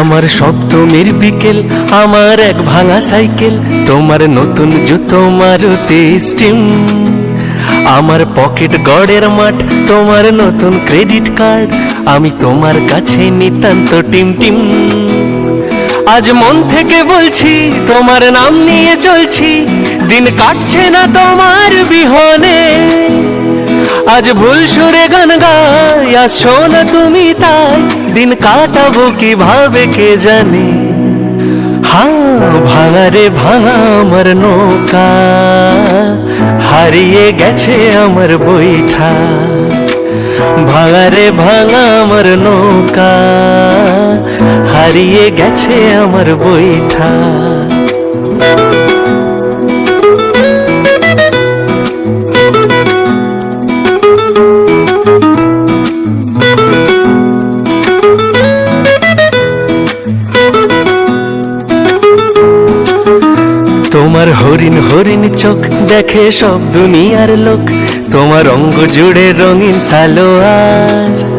আমার সপ্তমীর বিকেল আমার এক ভাঙা সাইকেল, তোমার নতুন জুতো মারুতি স্টিম। আমার পকেট গড়ের মাঠ, তোমার নতুন ক্রেডিট কার্ড, আমি তোমার কাছে নিতান্ত টিম টিম। আজ মন থেকে বলছি, তোমার নাম নিয়ে চলছি দিন কাটছে না তোমার বিহনে। আজ ভুল সুরে গান গাই, আসছো না তুমি তাই। দিন কাটাবো কীভাবে কে জানে? হ্যাঁ ভাঙা রে ভাঙা আমার নৌকা। হারিয়ে গেছে আমার বইঠা ভাঙা রে ভাঙা আমার নৌকা। হারিয়ে গেছে আমার বইঠা তোমার হরিণ হরিণ চোখ দেখে সব দুনিয়ার লোক। তোমার অঙ্গ জুড়ে রঙিন সালোয়ার।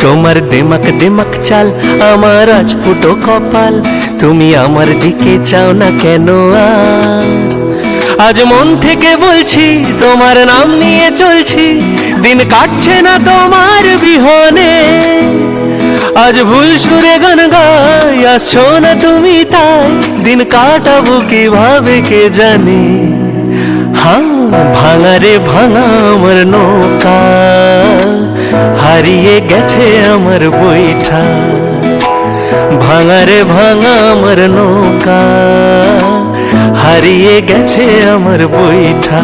তোমার দেমাক দেমাক চাল, আমার আজ ফুটো কপাল। তুমি আমার দিকে চাও না কেন আর? আজ মন থেকে বলছি, তোমার নাম নিয়ে চলছি। দিন কাটছে না তোমার বিহনে। আজ ভুল সুরে গান গাই, আসছো না তুমি তাই। দিন কাটাবো কীভাবে কে জানে? হ্যাঁ ভাঙা রে ভাঙা আমার নৌকা। হারিয়ে গেছে আমার বইঠা ভাঙা রে ভাঙা আমার নৌকা। হারিয়ে গেছে আমার বইঠা